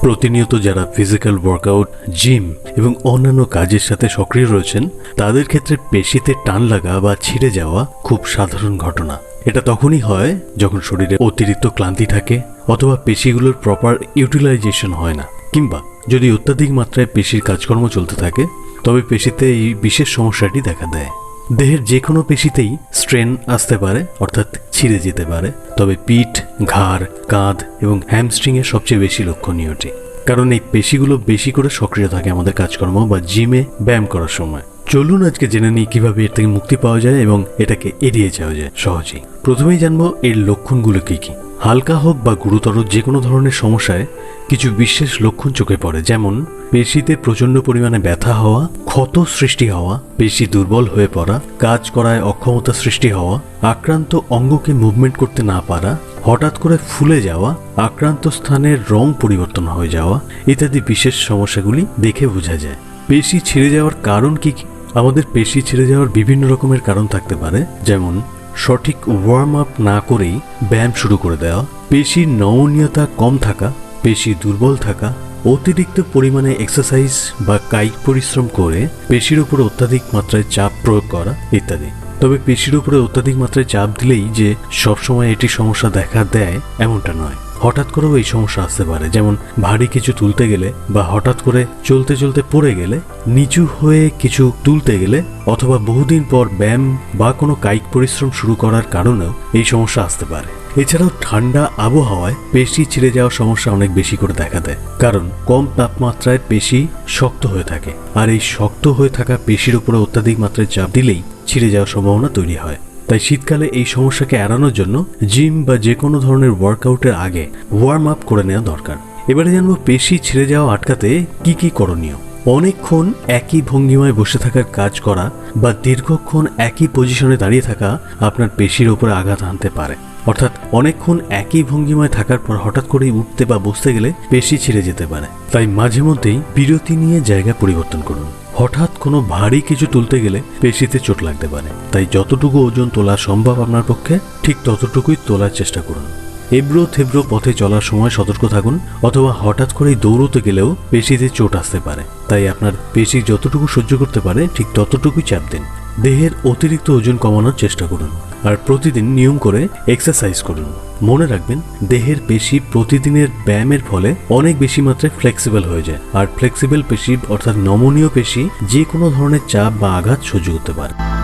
প্রতিনিয়ত যারা physical workout gym এবং অন্যান্য কাজের সাথে সক্রিয় রয়েছেন, তাদের ক্ষেত্রে পেশিতে টান লাগা বা ছিঁড়ে যাওয়া খুব সাধারণ ঘটনা। এটা তখনই হয় যখন শরীরে অতিরিক্ত ক্লান্তি থাকে অথবা পেশিগুলোর প্রপার ইউটিলাইজেশন হয় না। কিংবা যদি অত্যাধিক মাত্রায় পেশির কাজকর্ম চলতে থাকে, তবে পেশিতে এই বিশেষ সমস্যাটি দেখা দেয়। দেহের যে কোনো পেশিতেই স্ট্রেন আসতে পারে, অর্থাৎ ছিঁড়ে যেতে পারে। তবে পিঠ, ঘাড়, কাঁধ এবং হ্যামস্ট্রিংয়ের সবচেয়ে বেশি লক্ষণীয়টি। কারণ এই পেশিগুলো বেশি করে সক্রিয় থাকে আমাদের কাজকর্ম বা জিমে ব্যায়াম করার সময়। চলুন আজকে জেনে নিই কীভাবে এর থেকে মুক্তি পাওয়া যায় এবং এটাকে এড়িয়ে যাওয়া যায় সহজেই। প্রথমেই জানব এর লক্ষণগুলো কি কি। হালকা হোক বা গুরুতর যে কোনো ধরনের সমস্যায় কিছু বিশেষ লক্ষণ চোখে পড়ে, যেমন পেশিতে প্রচণ্ড পরিমাণে ব্যথা হওয়া, ক্ষত সৃষ্টি হওয়া, পেশি দুর্বল হয়ে পড়া, কাজ করায় অক্ষমতা সৃষ্টি হওয়া, আক্রান্ত অঙ্গকে মুভমেন্ট করতে না পারা, হঠাৎ করে ফুলে যাওয়া, আক্রান্ত স্থানের রং পরিবর্তন হয়ে যাওয়া ইত্যাদি বিশেষ সমস্যাগুলি দেখে বোঝা যায়। পেশি ছিঁড়ে যাওয়ার কারণ কি? আমাদের পেশি ছিঁড়ে যাওয়ার বিভিন্ন রকমের কারণ থাকতে পারে, যেমন সঠিক ওয়ার্ম আপ না করেই ব্যায়াম শুরু করে দেওয়া পেশির নমনীয়তা কম থাকা, পেশি দুর্বল থাকা, অতিরিক্ত পরিমাণে এক্সারসাইজ বা কায়িক পরিশ্রম করে পেশির উপরে অত্যাধিক মাত্রায় চাপ প্রয়োগ করা ইত্যাদি। তবে পেশির উপরে অত্যাধিক মাত্রায় চাপ দিলেই যে সবসময় এটি সমস্যা দেখা দেয় এমনটা নয়। হঠাৎ করেও এই সমস্যা আসতে পারে। যেমন ভারী কিছু তুলতে গেলে বা হঠাৎ করে চলতে চলতে পড়ে গেলে, নিচু হয়ে কিছু তুলতে গেলে অথবা বহুদিন পর ব্যায়াম বা কোনো কায়িক পরিশ্রম শুরু করার কারণেও এই সমস্যা আসতে পারে। এছাড়াও ঠান্ডা আবহাওয়ায় পেশি ছিঁড়ে যাওয়ার সমস্যা অনেক বেশি করে দেখা দেয়, কারণ কম তাপমাত্রায় পেশি শক্ত হয়ে থাকে। আর এই শক্ত হয়ে থাকা পেশির উপরে অত্যাধিক মাত্রায় চাপ দিলেই ছিঁড়ে যাওয়ার সম্ভাবনা তৈরি হয়। তাই শীতকালে এই সমস্যাকে এড়ানোর জন্য জিম বা যে কোনো ধরনের ওয়ার্কআউটের আগে ওয়ার্ম আপ করে নেওয়া দরকার। এবারে জানব পেশি ছিঁড়ে যাওয়া আটকাতে কি কি করণীয়। অনেকক্ষণ একই ভঙ্গিমায় বসে থাকার কাজ করা বা দীর্ঘক্ষণ একই পজিশনে দাঁড়িয়ে থাকা আপনার পেশির ওপরে আঘাত আনতে পারে। অর্থাৎ অনেকক্ষণ একই ভঙ্গিমায় থাকার পর হঠাৎ করেই উঠতে বা বসতে গেলে পেশি ছিঁড়ে যেতে পারে। তাই মাঝে মধ্যেই বিরতি নিয়ে জায়গা পরিবর্তন করুন। হঠাৎ কোনো ভারী কিছু তুলতে গেলে পেশিতে চোট লাগতে পারে। তাই যতটুকু ওজন তোলা সম্ভব আপনার পক্ষে, ঠিক ততটুকুই তোলার চেষ্টা করুন। এব্রো থেব্রো পথে চলার সময় সতর্ক থাকুন, অথবা হঠাৎ করেই দৌড়তে গেলেও পেশিতে চোট আসতে পারে। তাই আপনার পেশি যতটুকু সহ্য করতে পারে, ঠিক ততটুকুই চাপ দিন। দেহের অতিরিক্ত ওজন কমানোর চেষ্টা করুন। আর প্রতিদিন নিয়ম করে এক্সারসাইজ করুন। মনে রাখবেন, দেহের পেশি প্রতিদিনের ব্যায়ামের ফলে অনেক বেশি মাত্রায় ফ্লেক্সিবল হয়ে যায়। আর ফ্লেক্সিবল পেশি অর্থাৎ নমনীয় পেশি যে কোনো ধরনের চাপ বা আঘাত সহ্য করতে পারে।